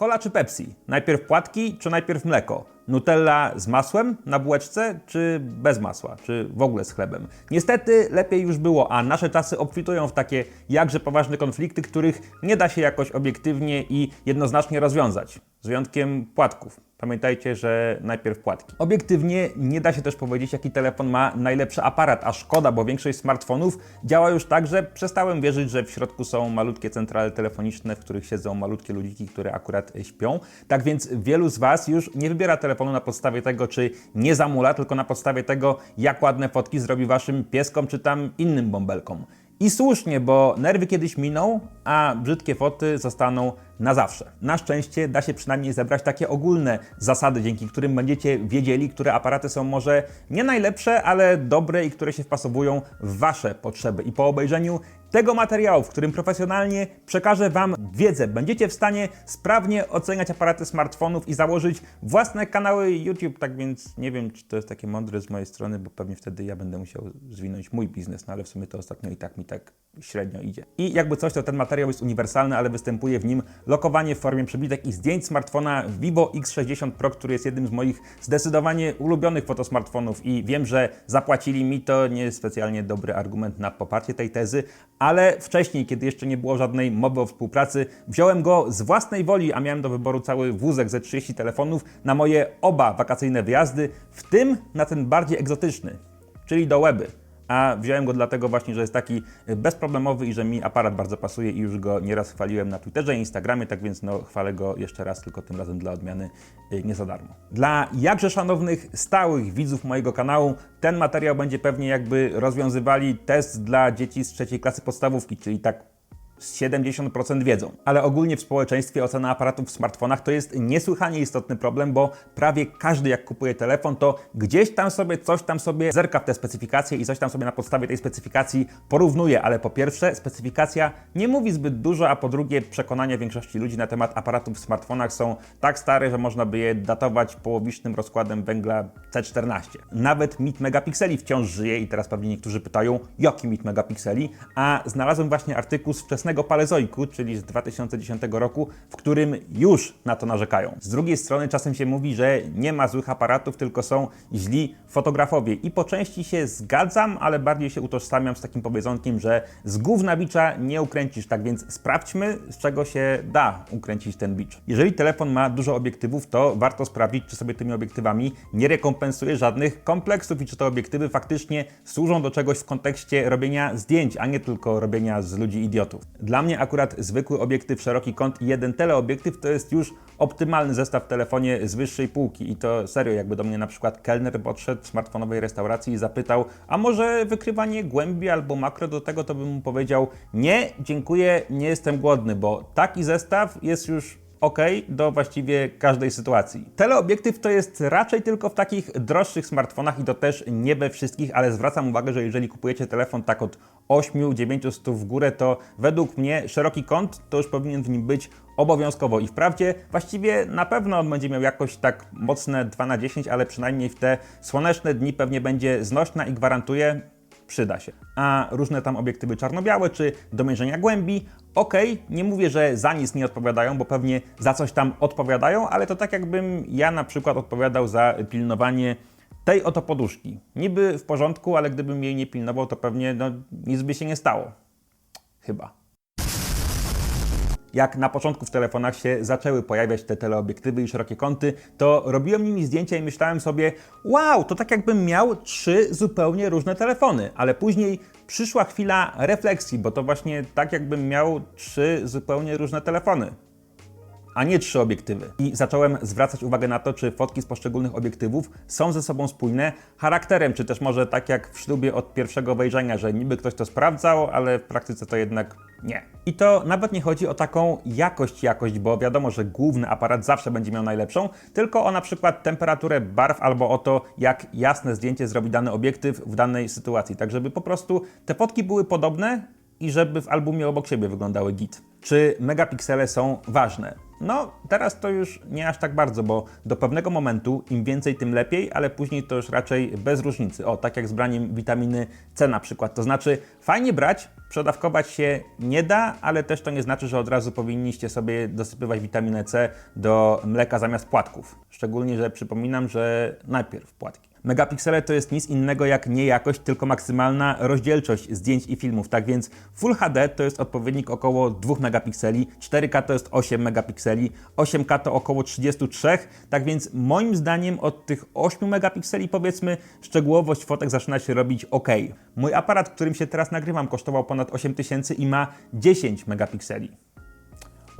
Cola czy Pepsi? Najpierw płatki czy najpierw mleko? Nutella z masłem na bułeczce, czy bez masła, czy w ogóle z chlebem? Niestety lepiej już było, a nasze czasy obfitują w takie jakże poważne konflikty, których nie da się jakoś obiektywnie i jednoznacznie rozwiązać. Z wyjątkiem płatków. Pamiętajcie, że najpierw płatki. Obiektywnie nie da się też powiedzieć, jaki telefon ma najlepszy aparat, a szkoda, bo większość smartfonów działa już tak, że przestałem wierzyć, że w środku są malutkie centrale telefoniczne, w których siedzą malutkie ludziki, które akurat śpią. Tak więc wielu z Was już nie wybiera telefonu na podstawie tego, czy nie zamula, tylko na podstawie tego, jak ładne fotki zrobi Waszym pieskom czy tam innym bąbelkom. I słusznie, bo nerwy kiedyś miną, a brzydkie foty zostaną na zawsze. Na szczęście da się przynajmniej zebrać takie ogólne zasady, dzięki którym będziecie wiedzieli, które aparaty są może nie najlepsze, ale dobre i które się wpasowują w Wasze potrzeby. I po obejrzeniu tego materiału, w którym profesjonalnie przekażę Wam wiedzę, będziecie w stanie sprawnie oceniać aparaty smartfonów i założyć własne kanały YouTube. Tak więc nie wiem, czy to jest takie mądre z mojej strony, bo pewnie wtedy ja będę musiał zwinąć mój biznes, no ale w sumie to ostatnio i tak mi tak średnio idzie. I jakby coś, to ten materiał jest uniwersalny, ale występuje w nim lokowanie w formie przebitek i zdjęć smartfona Vivo X60 Pro, który jest jednym z moich zdecydowanie ulubionych fotosmartfonów i wiem, że zapłacili mi to nie jest specjalnie dobry argument na poparcie tej tezy, ale wcześniej, kiedy jeszcze nie było żadnej mowy o współpracy, wziąłem go z własnej woli, a miałem do wyboru cały wózek ze 30 telefonów na moje oba wakacyjne wyjazdy, w tym na ten bardziej egzotyczny, czyli do Łeby. A wziąłem go dlatego właśnie, że jest taki bezproblemowy i że mi aparat bardzo pasuje i już go nieraz chwaliłem na Twitterze i Instagramie, tak więc no, chwalę go jeszcze raz, tylko tym razem dla odmiany y, nie za darmo. Dla jakże szanownych stałych widzów mojego kanału ten materiał będzie pewnie jakby rozwiązywali test dla dzieci z trzeciej klasy podstawówki, czyli tak 70% wiedzą. Ale ogólnie w społeczeństwie ocena aparatów w smartfonach to jest niesłychanie istotny problem, bo prawie każdy jak kupuje telefon, to gdzieś tam sobie coś tam sobie zerka w te specyfikacje i coś tam sobie na podstawie tej specyfikacji porównuje. Ale po pierwsze, specyfikacja nie mówi zbyt dużo, a po drugie, przekonania większości ludzi na temat aparatów w smartfonach są tak stare, że można by je datować połowicznym rozkładem węgla C14. Nawet mit megapikseli wciąż żyje i teraz pewnie niektórzy pytają, jaki mit megapikseli, a znalazłem właśnie artykuł z wczesnego Palezoiku, czyli z 2010 roku, w którym już na to narzekają. Z drugiej strony czasem się mówi, że nie ma złych aparatów, tylko są źli fotografowie. I po części się zgadzam, ale bardziej się utożsamiam z takim powiedzonkiem, że z gówna bicza nie ukręcisz. Tak więc sprawdźmy, z czego się da ukręcić ten bicz. Jeżeli telefon ma dużo obiektywów, to warto sprawdzić, czy sobie tymi obiektywami nie rekompensuje żadnych kompleksów i czy te obiektywy faktycznie służą do czegoś w kontekście robienia zdjęć, a nie tylko robienia z ludzi idiotów. Dla mnie akurat zwykły obiektyw szeroki kąt i jeden teleobiektyw to jest już optymalny zestaw w telefonie z wyższej półki. I to serio, jakby do mnie na przykład kelner podszedł w smartfonowej restauracji i zapytał, a może wykrywanie głębi albo makro do tego, to bym mu powiedział, nie, dziękuję, nie jestem głodny, bo taki zestaw jest już ok do właściwie każdej sytuacji. Teleobiektyw to jest raczej tylko w takich droższych smartfonach i to też nie we wszystkich, ale zwracam uwagę, że jeżeli kupujecie telefon tak od 8-900 w górę, to według mnie szeroki kąt to już powinien w nim być obowiązkowo i wprawdzie właściwie na pewno on będzie miał jakoś tak mocne 2 na 10, ale przynajmniej w te słoneczne dni pewnie będzie znośna i gwarantuję, przyda się. A różne tam obiektywy czarno-białe czy do mierzenia głębi, okej, nie mówię, że za nic nie odpowiadają, bo pewnie za coś tam odpowiadają, ale to tak jakbym ja na przykład odpowiadał za pilnowanie tej oto poduszki. Niby w porządku, ale gdybym jej nie pilnował, to pewnie no, nic by się nie stało. Chyba jak na początku w telefonach się zaczęły pojawiać te teleobiektywy i szerokie kąty, to robiłem nimi zdjęcia i myślałem sobie, wow, to tak jakbym miał trzy zupełnie różne telefony, ale później przyszła chwila refleksji, bo to właśnie tak jakbym miał trzy zupełnie różne telefony a nie trzy obiektywy. I zacząłem zwracać uwagę na to, czy fotki z poszczególnych obiektywów są ze sobą spójne charakterem, czy też może tak jak w ślubie od pierwszego wejrzenia, że niby ktoś to sprawdzał, ale w praktyce to jednak nie. I to nawet nie chodzi o taką jakość, jakość, bo wiadomo, że główny aparat zawsze będzie miał najlepszą, tylko o na przykład temperaturę barw albo o to, jak jasne zdjęcie zrobi dany obiektyw w danej sytuacji. Tak, żeby po prostu te fotki były podobne i żeby w albumie obok siebie wyglądały git. Czy megapiksele są ważne? No, teraz to już nie aż tak bardzo, bo do pewnego momentu im więcej, tym lepiej, ale później to już raczej bez różnicy. O, tak jak z braniem witaminy C na przykład. To znaczy, fajnie brać, przedawkować się nie da, ale też to nie znaczy, że od razu powinniście sobie dosypywać witaminę C do mleka zamiast płatków. Szczególnie, że przypominam, że najpierw płatki. Megapiksele to jest nic innego jak nie jakość, tylko maksymalna rozdzielczość zdjęć i filmów. Tak więc Full HD to jest odpowiednik około 2 megapikseli, 4K to jest 8 megapikseli, 8K to około 33. Tak więc moim zdaniem od tych 8 megapikseli powiedzmy szczegółowość fotek zaczyna się robić ok. Mój aparat, którym się teraz nagrywam kosztował ponad 8000 i ma 10 megapikseli.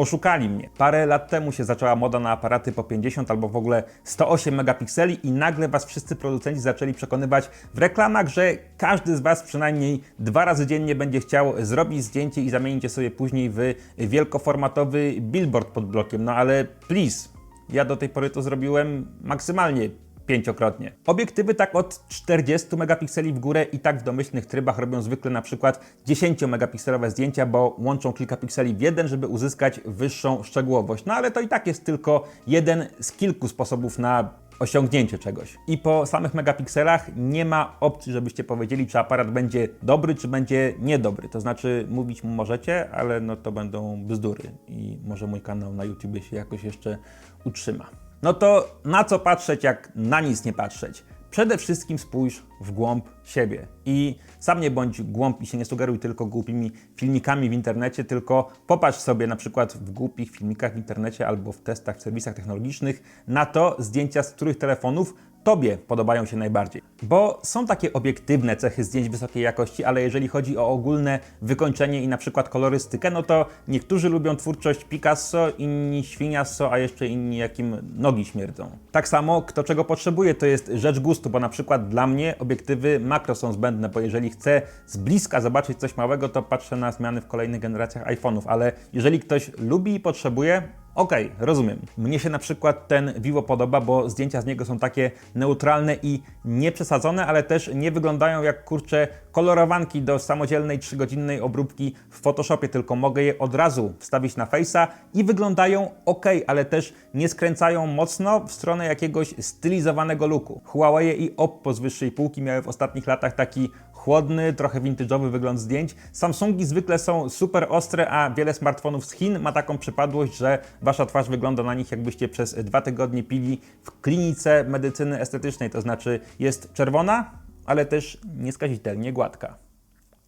Oszukali mnie. Parę lat temu się zaczęła moda na aparaty po 50 albo w ogóle 108 megapikseli i nagle was wszyscy producenci zaczęli przekonywać w reklamach, że każdy z was przynajmniej dwa razy dziennie będzie chciał zrobić zdjęcie i zamienić je sobie później w wielkoformatowy billboard pod blokiem. No ale please, ja do tej pory to zrobiłem maksymalnie pięciokrotnie. Obiektywy tak od 40 megapikseli w górę i tak w domyślnych trybach robią zwykle na przykład 10 megapikselowe zdjęcia, bo łączą kilka pikseli w jeden, żeby uzyskać wyższą szczegółowość. No ale to i tak jest tylko jeden z kilku sposobów na osiągnięcie czegoś. I po samych megapikselach nie ma opcji, żebyście powiedzieli, czy aparat będzie dobry, czy będzie niedobry. To znaczy, mówić mu możecie, ale no to będą bzdury i może mój kanał na YouTube się jakoś jeszcze utrzyma. No to na co patrzeć, jak na nic nie patrzeć? Przede wszystkim spójrz w głąb siebie i sam nie bądź głąb i się nie sugeruj tylko głupimi filmikami w internecie, tylko popatrz sobie na przykład w głupich filmikach w internecie albo w testach w serwisach technologicznych na to zdjęcia z których telefonów Tobie podobają się najbardziej. Bo są takie obiektywne cechy zdjęć wysokiej jakości, ale jeżeli chodzi o ogólne wykończenie i na przykład kolorystykę, no to niektórzy lubią twórczość Picasso, inni Świniasso, a jeszcze inni jakim nogi śmierdzą. Tak samo kto czego potrzebuje, to jest rzecz gustu, bo na przykład dla mnie obiektywy makro są zbędne, bo jeżeli chcę z bliska zobaczyć coś małego, to patrzę na zmiany w kolejnych generacjach iPhone'ów, ale jeżeli ktoś lubi i potrzebuje, Okej, okay, rozumiem. Mnie się na przykład ten Vivo podoba, bo zdjęcia z niego są takie neutralne i nieprzesadzone, ale też nie wyglądają jak kurcze kolorowanki do samodzielnej 3-godzinnej obróbki w Photoshopie, tylko mogę je od razu wstawić na Face'a i wyglądają ok, ale też nie skręcają mocno w stronę jakiegoś stylizowanego looku. Huawei i Oppo z wyższej półki miały w ostatnich latach taki chłodny, trochę vintage'owy wygląd zdjęć. Samsungi zwykle są super ostre, a wiele smartfonów z Chin ma taką przypadłość, że wasza twarz wygląda na nich jakbyście przez dwa tygodnie pili w klinice medycyny estetycznej, to znaczy jest czerwona, ale też nieskazitelnie gładka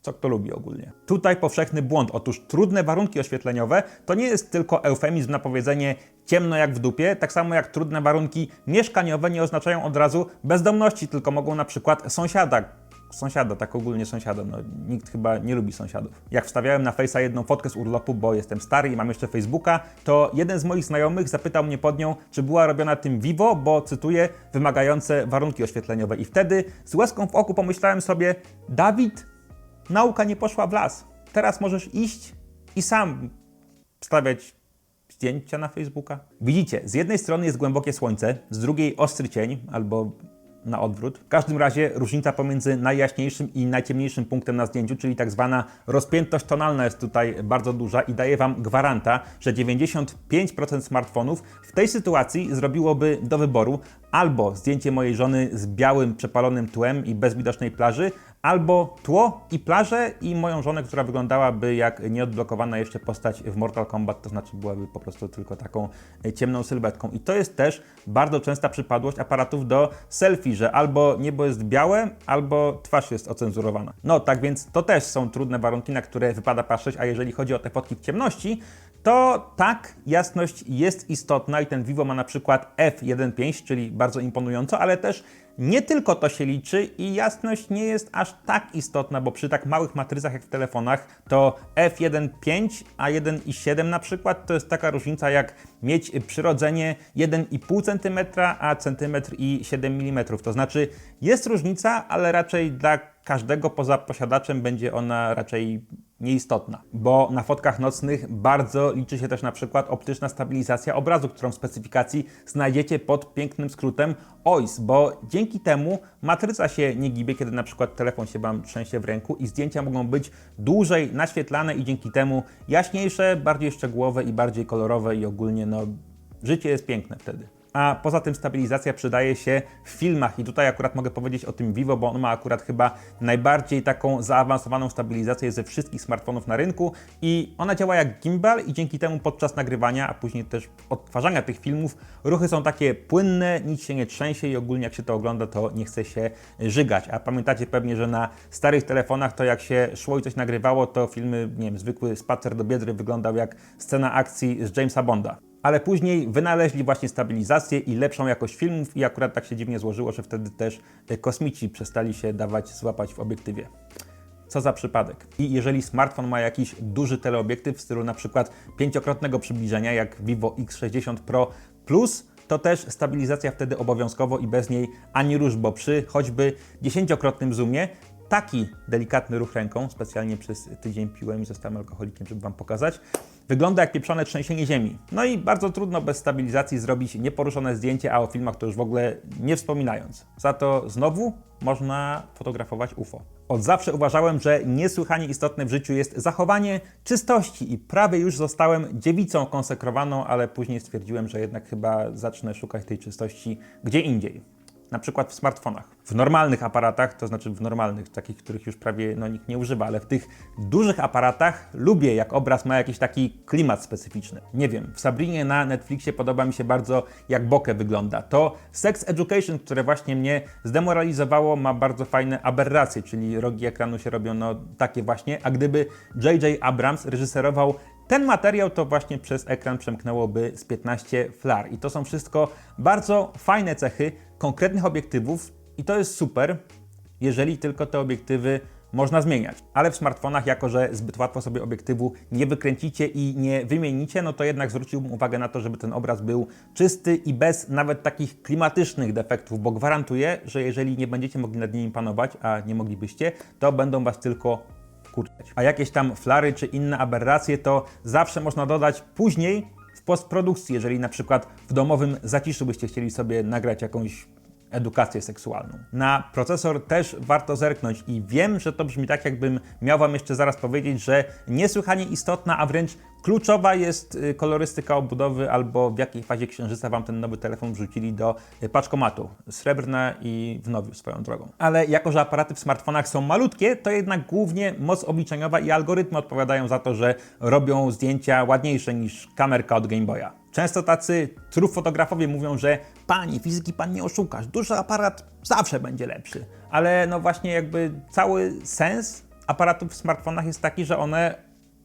co kto lubi ogólnie. Tutaj powszechny błąd. Otóż trudne warunki oświetleniowe to nie jest tylko eufemizm na powiedzenie ciemno jak w dupie, tak samo jak trudne warunki mieszkaniowe nie oznaczają od razu bezdomności, tylko mogą na przykład sąsiada, sąsiada, tak ogólnie sąsiada. No, nikt chyba nie lubi sąsiadów. Jak wstawiałem na Face'a jedną fotkę z urlopu, bo jestem stary i mam jeszcze Facebooka, to jeden z moich znajomych zapytał mnie pod nią, czy była robiona tym Vivo, bo cytuję, wymagające warunki oświetleniowe. I wtedy z łezką w oku pomyślałem sobie, Dawid, nauka nie poszła w las. Teraz możesz iść i sam stawiać zdjęcia na Facebooka. Widzicie, z jednej strony jest głębokie słońce, z drugiej ostry cień albo na odwrót. W każdym razie różnica pomiędzy najjaśniejszym i najciemniejszym punktem na zdjęciu, czyli tak zwana rozpiętość tonalna jest tutaj bardzo duża i daję Wam gwaranta, że 95% smartfonów w tej sytuacji zrobiłoby do wyboru albo zdjęcie mojej żony z białym, przepalonym tłem i bez widocznej plaży, albo tło i plażę i moją żonę, która wyglądałaby jak nieodblokowana jeszcze postać w Mortal Kombat, to znaczy byłaby po prostu tylko taką e, ciemną sylwetką. I to jest też bardzo częsta przypadłość aparatów do selfie, że albo niebo jest białe, albo twarz jest ocenzurowana. No tak więc to też są trudne warunki, na które wypada patrzeć, a jeżeli chodzi o te fotki w ciemności, to tak, jasność jest istotna i ten Vivo ma na przykład f1.5, czyli bardzo imponująco, ale też nie tylko to się liczy i jasność nie jest aż tak istotna, bo przy tak małych matrycach jak w telefonach to f1.5 a 1.7 na przykład to jest taka różnica jak mieć przyrodzenie 1,5 cm a centymetr i 7 mm. To znaczy jest różnica, ale raczej dla każdego poza posiadaczem będzie ona raczej nieistotna, bo na fotkach nocnych bardzo liczy się też na przykład optyczna stabilizacja obrazu, którą w specyfikacji znajdziecie pod pięknym skrótem OIS, bo dzięki temu matryca się nie gibie, kiedy na przykład telefon się Wam trzęsie w ręku i zdjęcia mogą być dłużej naświetlane i dzięki temu jaśniejsze, bardziej szczegółowe i bardziej kolorowe i ogólnie no, życie jest piękne wtedy. A poza tym stabilizacja przydaje się w filmach. I tutaj akurat mogę powiedzieć o tym Vivo, bo on ma akurat chyba najbardziej taką zaawansowaną stabilizację ze wszystkich smartfonów na rynku. I ona działa jak gimbal i dzięki temu podczas nagrywania, a później też odtwarzania tych filmów ruchy są takie płynne, nic się nie trzęsie i ogólnie jak się to ogląda, to nie chce się żygać. A pamiętacie pewnie, że na starych telefonach to jak się szło i coś nagrywało, to filmy, nie wiem, zwykły spacer do Biedry wyglądał jak scena akcji z Jamesa Bonda ale później wynaleźli właśnie stabilizację i lepszą jakość filmów i akurat tak się dziwnie złożyło, że wtedy też e, kosmici przestali się dawać złapać w obiektywie. Co za przypadek. I jeżeli smartfon ma jakiś duży teleobiektyw w stylu na przykład pięciokrotnego przybliżenia jak Vivo X60 Pro Plus, to też stabilizacja wtedy obowiązkowo i bez niej ani róż, bo przy choćby dziesięciokrotnym zoomie taki delikatny ruch ręką, specjalnie przez tydzień piłem i zostałem alkoholikiem, żeby Wam pokazać, wygląda jak pieprzone trzęsienie ziemi. No i bardzo trudno bez stabilizacji zrobić nieporuszone zdjęcie, a o filmach to już w ogóle nie wspominając. Za to znowu można fotografować UFO. Od zawsze uważałem, że niesłychanie istotne w życiu jest zachowanie czystości i prawie już zostałem dziewicą konsekrowaną, ale później stwierdziłem, że jednak chyba zacznę szukać tej czystości gdzie indziej na przykład w smartfonach. W normalnych aparatach, to znaczy w normalnych, takich, których już prawie no, nikt nie używa, ale w tych dużych aparatach lubię, jak obraz ma jakiś taki klimat specyficzny. Nie wiem, w Sabrinie na Netflixie podoba mi się bardzo, jak bokeh wygląda. To Sex Education, które właśnie mnie zdemoralizowało, ma bardzo fajne aberracje, czyli rogi ekranu się robią no, takie właśnie, a gdyby J.J. Abrams reżyserował ten materiał to właśnie przez ekran przemknęłoby z 15 flar. I to są wszystko bardzo fajne cechy konkretnych obiektywów i to jest super, jeżeli tylko te obiektywy można zmieniać. Ale w smartfonach, jako że zbyt łatwo sobie obiektywu nie wykręcicie i nie wymienicie, no to jednak zwróciłbym uwagę na to, żeby ten obraz był czysty i bez nawet takich klimatycznych defektów, bo gwarantuję, że jeżeli nie będziecie mogli nad nimi panować, a nie moglibyście, to będą Was tylko A jakieś tam flary czy inne aberracje to zawsze można dodać później w postprodukcji, jeżeli na przykład w domowym zaciszu byście chcieli sobie nagrać jakąś edukację seksualną. Na procesor też warto zerknąć i wiem, że to brzmi tak, jakbym miał Wam jeszcze zaraz powiedzieć, że niesłychanie istotna, a wręcz kluczowa jest y, kolorystyka obudowy albo w jakiej fazie księżyca Wam ten nowy telefon wrzucili do y, paczkomatu. Srebrne i w nowiu swoją drogą. Ale jako, że aparaty w smartfonach są malutkie, to jednak głównie moc obliczeniowa i algorytmy odpowiadają za to, że robią zdjęcia ładniejsze niż kamerka od Game Boya. Często tacy truf fotografowie mówią, że panie, fizyki pan nie oszukasz, duży aparat zawsze będzie lepszy. Ale no właśnie jakby cały sens aparatów w smartfonach jest taki, że one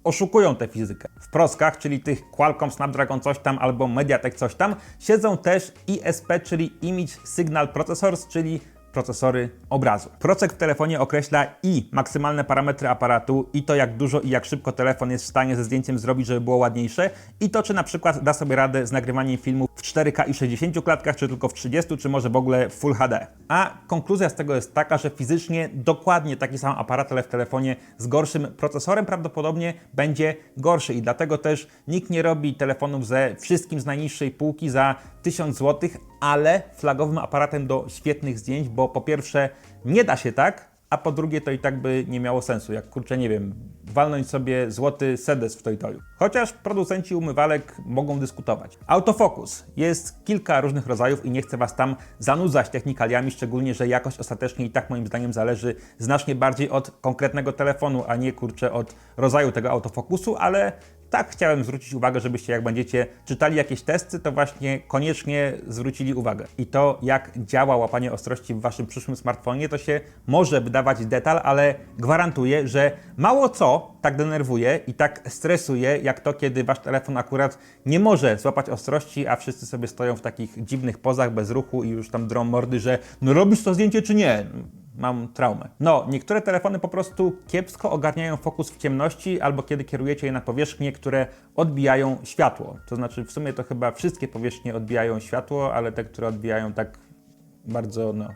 oszukują tę fizykę. W proskach, czyli tych Qualcomm Snapdragon coś tam albo Mediatek coś tam, siedzą też ISP, czyli Image Signal Processors, czyli procesory obrazu. Procek w telefonie określa i maksymalne parametry aparatu, i to jak dużo i jak szybko telefon jest w stanie ze zdjęciem zrobić, żeby było ładniejsze, i to czy na przykład da sobie radę z nagrywaniem filmu w 4K i 60 klatkach, czy tylko w 30, czy może w ogóle w Full HD. A konkluzja z tego jest taka, że fizycznie dokładnie taki sam aparat, ale w telefonie z gorszym procesorem prawdopodobnie będzie gorszy i dlatego też nikt nie robi telefonów ze wszystkim z najniższej półki za 1000 zł, ale flagowym aparatem do świetnych zdjęć, bo po pierwsze nie da się tak, a po drugie to i tak by nie miało sensu, jak kurczę, nie wiem, walnąć sobie złoty sedes w Toytoju. Chociaż producenci umywalek mogą dyskutować. Autofokus. Jest kilka różnych rodzajów i nie chcę Was tam zanudzać technikaliami, szczególnie, że jakość ostatecznie i tak moim zdaniem zależy znacznie bardziej od konkretnego telefonu, a nie kurczę od rodzaju tego autofokusu, ale tak chciałem zwrócić uwagę, żebyście jak będziecie czytali jakieś testy, to właśnie koniecznie zwrócili uwagę. I to, jak działa łapanie ostrości w waszym przyszłym smartfonie, to się może wydawać detal, ale gwarantuję, że mało co tak denerwuje i tak stresuje, jak to, kiedy wasz telefon akurat nie może złapać ostrości, a wszyscy sobie stoją w takich dziwnych pozach bez ruchu i już tam drą mordy, że no robisz to zdjęcie czy nie? Mam traumę. No, niektóre telefony po prostu kiepsko ogarniają fokus w ciemności, albo kiedy kierujecie je na powierzchnie, które odbijają światło. To znaczy, w sumie to chyba wszystkie powierzchnie odbijają światło, ale te, które odbijają tak bardzo, no,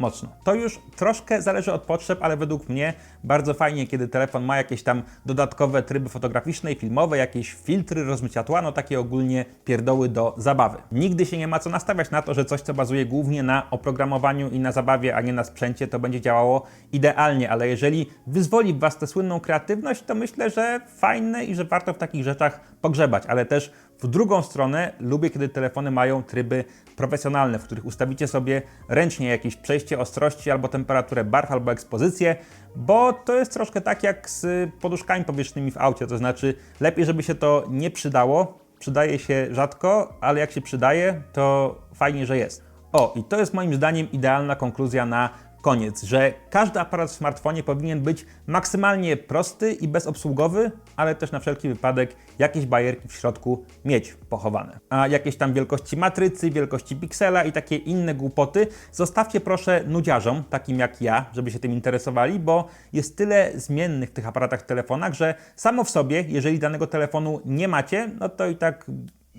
mocno. To już troszkę zależy od potrzeb, ale według mnie bardzo fajnie, kiedy telefon ma jakieś tam dodatkowe tryby fotograficzne i filmowe, jakieś filtry, rozmycia tła, no takie ogólnie pierdoły do zabawy. Nigdy się nie ma co nastawiać na to, że coś, co bazuje głównie na oprogramowaniu i na zabawie, a nie na sprzęcie, to będzie działało idealnie, ale jeżeli wyzwoli Was tę słynną kreatywność, to myślę, że fajne i że warto w takich rzeczach pogrzebać, ale też w drugą stronę lubię, kiedy telefony mają tryby profesjonalne, w których ustawicie sobie ręcznie jakieś przejście ostrości albo temperaturę barw albo ekspozycję, bo to jest troszkę tak jak z poduszkami powietrznymi w aucie, to znaczy lepiej, żeby się to nie przydało, przydaje się rzadko, ale jak się przydaje, to fajnie, że jest. O, i to jest moim zdaniem idealna konkluzja na koniec, że każdy aparat w smartfonie powinien być maksymalnie prosty i bezobsługowy, ale też na wszelki wypadek jakieś bajerki w środku mieć pochowane. A jakieś tam wielkości matrycy, wielkości piksela i takie inne głupoty zostawcie proszę nudziarzom, takim jak ja, żeby się tym interesowali, bo jest tyle zmiennych w tych aparatach, telefonach, że samo w sobie, jeżeli danego telefonu nie macie, no to i tak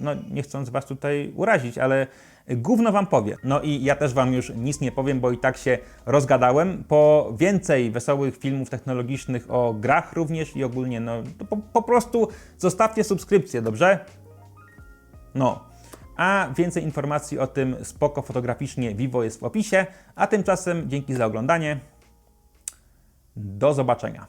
no nie chcąc Was tutaj urazić, ale gówno Wam powie. No i ja też Wam już nic nie powiem, bo i tak się rozgadałem. Po więcej wesołych filmów technologicznych o grach również i ogólnie, no po, po prostu zostawcie subskrypcję, dobrze? No. A więcej informacji o tym spoko fotograficznie Vivo jest w opisie. A tymczasem dzięki za oglądanie. Do zobaczenia.